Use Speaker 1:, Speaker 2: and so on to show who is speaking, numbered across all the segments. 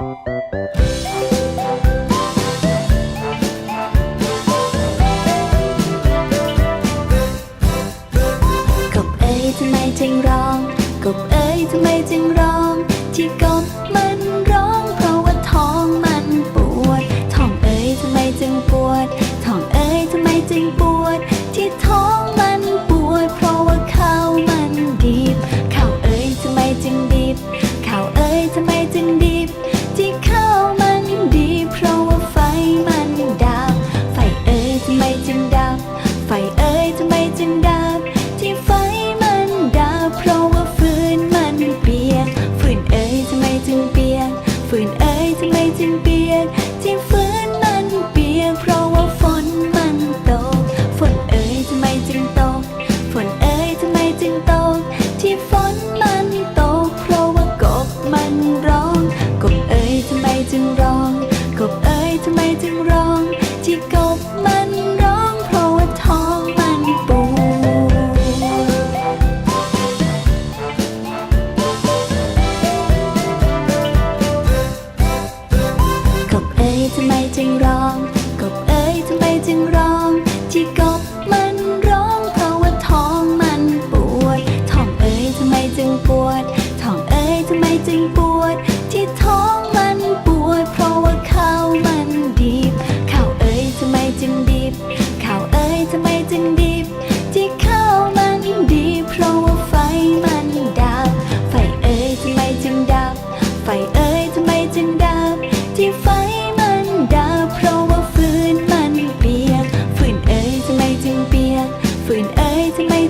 Speaker 1: กบเอ๋ยทำไมจึงร้อง กบเอ๋ยทำไมจึงร้อง ที่กบมันร้อง เพราะว่าท้องมันปวด ท้องเอ๋ยทำไมจึงปวด ท้องเอ๋ยทำไมจึงปวด ที่ท้องมันปวด เพราะว่าข้าวมันดิบข้าวเอ๋ยทำไมจึงดิบ ทำไึงร้อง กบเอ๋ยทำไมจึงร้อง ที่กบมันร้องเพราะว่าท้องมันปวด ท้องเอ๋ยทำไมจึงปวด ท้องเอ๋ยทำไมจึงปวด ที่ท้องมันปวด เพราะว่าข้าวมันดิบข้าวเอ๋ยทำไมจึงดิบข้าวเอ๋ยทำไมจึงดิบ ที่ข้าวมันดิบเพราะว่าไฟมันดับ ไฟเอ๋ยทำไมจึงดับ ไฟ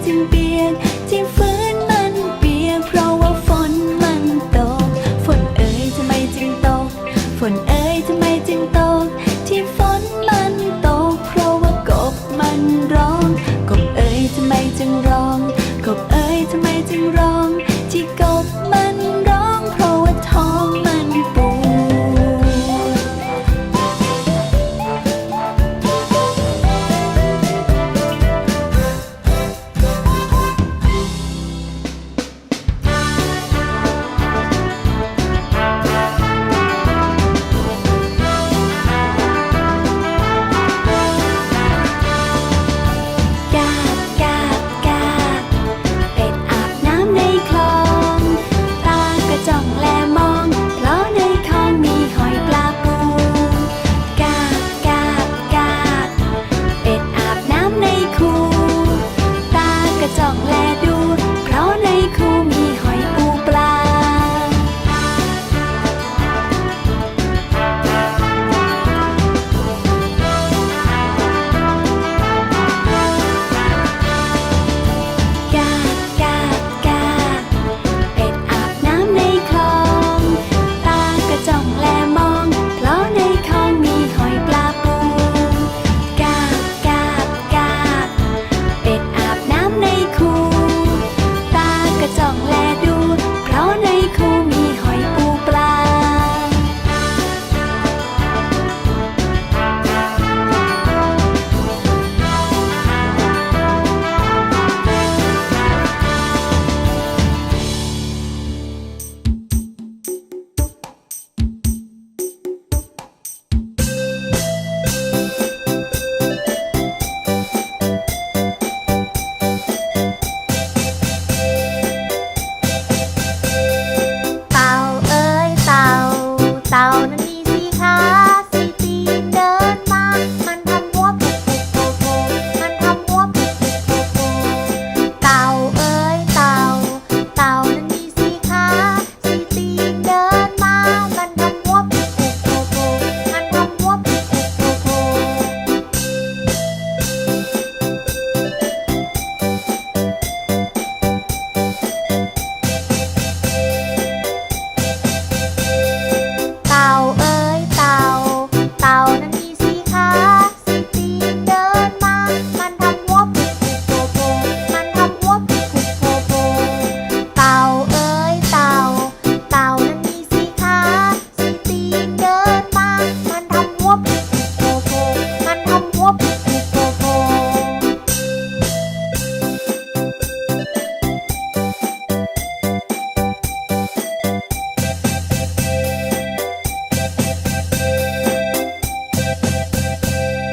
Speaker 1: จึงเปลี่ยก